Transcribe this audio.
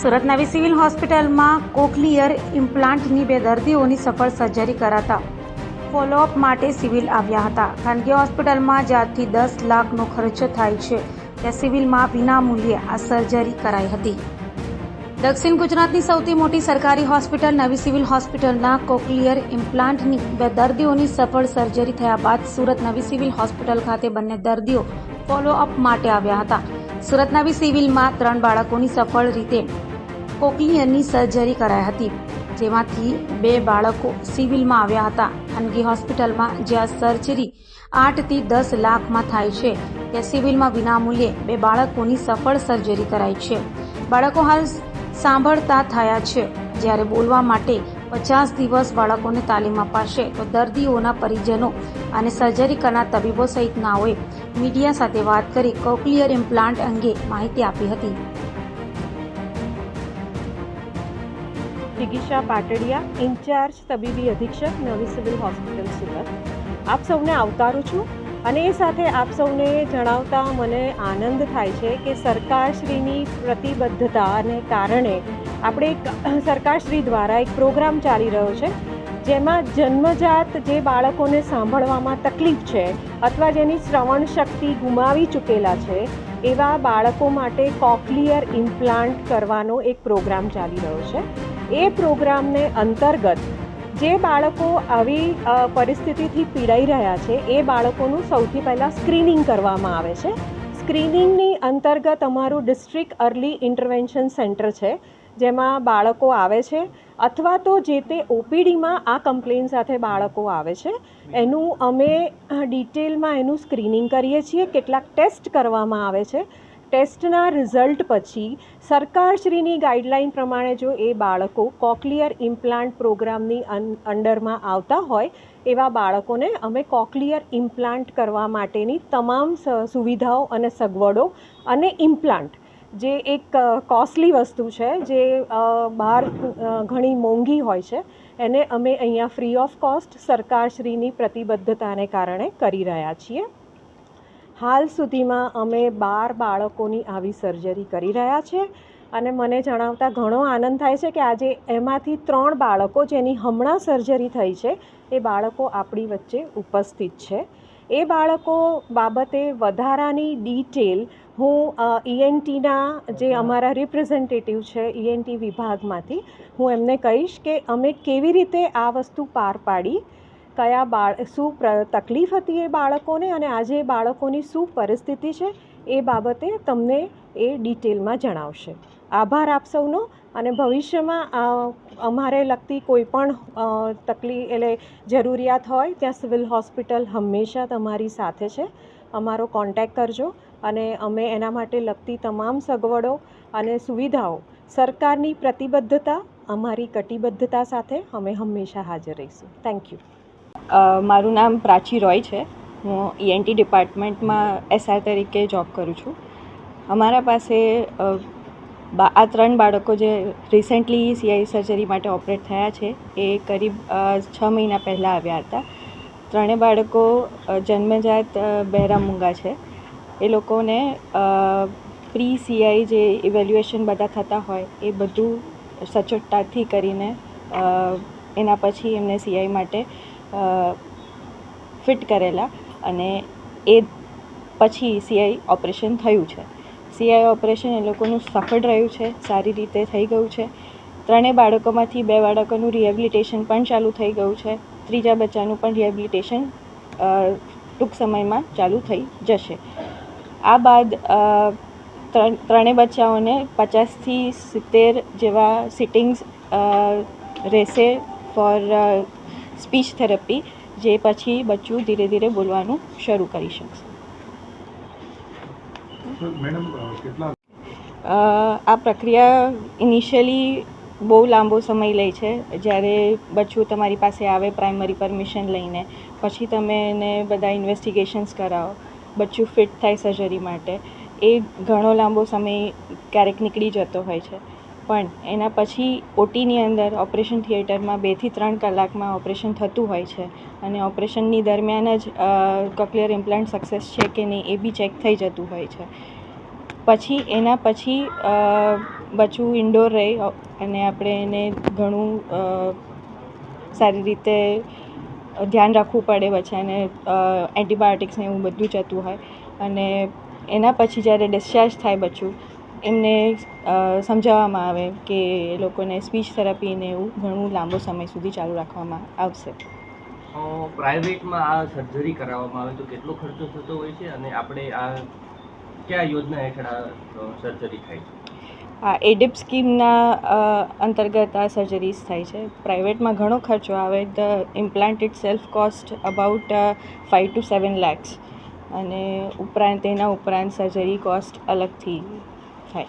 સુરત નવી સિવિલ હોસ્પિટલમાં કોકલિયર ઇમ્પ્લાન્ટની બે દર્દીઓની સફળ સર્જરી કરાતા ફોલોઅપ માટે સિવિલ આવ્યા હતા. ખાનગી હોસ્પિટલમાં જ્યાંથી દસ લાખનો ખર્ચ થાય છે. ત્યાં સિવિલમાં વિનામૂલ્યે આ સર્જરી કરાઈ હતી. દક્ષિણ ગુજરાતની સૌથી મોટી સરકારી હોસ્પિટલ નવી સિવિલ હોસ્પિટલના કોકલિયર ઇમ્પ્લાન્ટની બે દર્દીઓની સફળ સર્જરી થયા બાદ સુરત નવી સિવિલ હોસ્પિટલ ખાતે બંને દર્દીઓ ફોલોઅપ માટે આવ્યા હતા. સુરત નવી સિવિલમાં ત્રણ બાળકોની સફળ રીતે કોકલિયરની સર્જરી કરાઈ હતી, જેમાંથી બે બાળકો સિવિલમાં આવ્યા હતા. ખાનગી હોસ્પિટલમાં જ્યાં સર્જરી આઠથી દસ લાખમાં થાય છે, ત્યાં સિવિલમાં વિનામૂલ્યે બે બાળકોની સફળ સર્જરી કરાઈ છે. બાળકો હાલ સાંભળતા થયા છે. જ્યારે બોલવા માટે પચાસ દિવસ બાળકોને તાલીમ અપાશે, તો દર્દીઓના પરિજનો અને સર્જરી કરનાર તબીબો સહિતનાઓએ મીડિયા સાથે વાત કરી કોકલિયર ઇમ્પ્લાન્ટ અંગે માહિતી આપી હતી. જિગીશા પાટડિયા, ઇન્ચાર્જ તબીબી અધિક્ષક, નવી સિવિલ હોસ્પિટલ સુરત. આપ સૌને આવકારું છું અને એ સાથે આપ સૌને જણાવતા મને આનંદ થાય છે કે સરકારશ્રીની પ્રતિબદ્ધતાને કારણે આપણે એક સરકારશ્રી દ્વારા એક પ્રોગ્રામ ચાલી રહ્યો છે, જેમાં જન્મજાત જે બાળકોને સાંભળવામાં તકલીફ છે અથવા જેની શ્રવણ શક્તિ ગુમાવી ચૂકેલા છે, એવા બાળકો માટે કોકલિયર ઇમ્પ્લાન્ટ કરવાનો એક પ્રોગ્રામ ચાલી રહ્યો છે. એ પ્રોગ્રામને અંતર્ગત જે બાળકો આવી પરિસ્થિતિથી પીડાઈ રહ્યા છે, એ બાળકોનું સૌથી પહેલાં સ્ક્રીનિંગ કરવામાં આવે છે. સ્ક્રીનિંગની અંતર્ગત અમારું ડિસ્ટ્રિક્ટ અર્લી ઇન્ટરવેન્શન સેન્ટર છે, જેમાં બાળકો આવે છે, અથવા તો જે તે ઓપીડીમાં આ કમ્પ્લેન સાથે બાળકો આવે છે, એનું અમે ડિટેલમાં એનું સ્ક્રીનિંગ કરીએ છીએ, કેટલાક ટેસ્ટ કરવામાં આવે છે ટેસ્ટના રિઝલ્ટ પછી સરકારશ્રીની ગાઈડલાઈન પ્રમાણે જો એ બાળકો કોકલિયર ઇમ્પ્લાન્ટ પ્રોગ્રામની અંડરમાં આવતા હોય, એવા બાળકોને અમે કોકલિયર ઇમ્પ્લાન્ટ કરવા માટેની તમામ સુવિધાઓ અને સગવડો અને ઇમ્પ્લાન્ટ, જે એક કોસ્ટલી વસ્તુ છે, જે બહાર ઘણી મોંઘી હોય છે, એને અમે અહીંયા ફ્રી ઓફ કોસ્ટ સરકારશ્રીની પ્રતિબદ્ધતાને કારણે કરી રહ્યા છીએ. હાલ સુધીમાં અમે બાર બાળકોની આવી સર્જરી કરી રહ્યા છે અને મને જણાવતા ઘણો આનંદ થાય છે કે આજે એમાંથી ત્રણ બાળકો જેની હમણાં સર્જરી થઈ છે, એ બાળકો આપણી વચ્ચે ઉપસ્થિત છે. એ બાળકો બાબતે વધારાની ડિટેલ હું ઈએનટીના જે અમારા રિપ્રેઝેન્ટેટિવ છે ઈએનટી વિભાગમાંથી, હું એમને કહીશ કે અમે કેવી રીતે આ વસ્તુ પાર પાડી કયા બાળ, શું તકલીફ હતી એ બાળકોને અને આજે એ બાળકોની શું પરિસ્થિતિ છે એ બાબતે તમને એ ડિટેલમાં જણાવશે. આભાર આપ સૌનો અને ભવિષ્યમાં અમારે લગતી કોઈ પણ તકલીફ એટલે જરૂરિયાત હોય ત્યાં સિવિલ હોસ્પિટલ હંમેશા તમારી સાથે છે. અમારો કોન્ટેક કરજો અને અમે એના માટે લગતી તમામ સગવડો અને સુવિધાઓ, સરકારની પ્રતિબદ્ધતા, અમારી કટિબદ્ધતા સાથે અમે હંમેશા હાજર રહીશું. થેન્ક યુ મારું નામ પ્રાચી રોય છે. હું ઈએનટી ડિપાર્ટમેન્ટમાં એસઆર તરીકે જોબ કરું છું. અમારા પાસે આ ત્રણ બાળકો જે રિસેન્ટલી સીઆઈ સર્જરી માટે ઓપરેટ થયા છે, એ કરીબ છ મહિના પહેલાં આવ્યા હતા. ત્રણેય બાળકો જન્મજાત બહેરા મૂંગા છે. એ લોકોને પ્રી સીઆઈ જે ઇવેલ્યુએશન બધા થતા હોય, એ બધું સચોટતાથી કરીને એના પછી એમને સીઆઈ માટે ફિટ કરેલા અને એ પછી સીઆઈ ઓપરેશન થયું છે. સીઆઈ ઓપરેશન એ લોકોનું સફળ રહ્યું છે, સારી રીતે થઈ ગયું છે. ત્રણેય બાળકોમાંથી બે બાળકોનું રિહેબિલિટેશન પણ ચાલુ થઈ ગયું છે. ત્રીજા બચ્ચાનું પણ રિહેબિલિટેશન ટૂંક સમયમાં ચાલુ થઈ જશે. આ બાદ ત્રણેય બચ્ચાઓને પચાસથી સિત્તેર જેવા સિટિંગ્સ રહેશે ફોર સ્પીચ થેરપી જે પછી બચ્ચું ધીરે ધીરે બોલવાનું શરૂ કરી શકશે. આ પ્રક્રિયા ઇનિશિયલી બહુ લાંબો સમય લે છે. જ્યારે બચ્ચું તમારી પાસે આવે પ્રાઇમરી પરમિશન લઈને પછી તમે એને બધા ઇન્વેસ્ટિગેશન્સ કરાવો બચ્ચું ફિટ થાય સર્જરી માટે એ ઘણો લાંબો સમય ક્યારેક નીકળી જતો હોય છે. પણ એના પછી ઓટીની અંદર ઓપરેશન થિયેટરમાં બેથી ત્રણ કલાકમાં ઓપરેશન થતું હોય છે. અને ઓપરેશનની દરમિયાન જ કોક્લિયર ઇમ્પ્લાન્ટ સક્સેસ છે કે નહીં એ બી ચેક થઈ જતું હોય છે. પછી એના પછી બચ્ચું ઇન્ડોર રહે અને આપણે એને ઘણું સારી રીતે ધ્યાન રાખવું પડે બચ્ચાને એન્ટીબાયોટિક્સ ને એવું બધું જતું હોય. અને એના પછી જ્યારે ડિસ્ચાર્જ થાય બચ્ચું એમને સમજાવવામાં આવે કે એ લોકોને સ્પીચ થેરાપીને એવું ઘણું લાંબો સમય સુધી ચાલુ રાખવામાં આવશે. પ્રાઇવેટમાં આ સર્જરી કરાવવામાં આવે તો કેટલો ખર્ચો થતો હોય છે? અને આપણે આ કયા યોજના હેઠળ આ સર્જરી થાય છે? આ એડિપ સ્કીમના અંતર્ગત આ સર્જરીઝ થાય છે. પ્રાઇવેટમાં ઘણો ખર્ચો આવે. The implant itself cost about five two seven lakhs અને ઉપરાંત તેના ઉપરાંત સર્જરી કોસ્ટ અલગથી થાય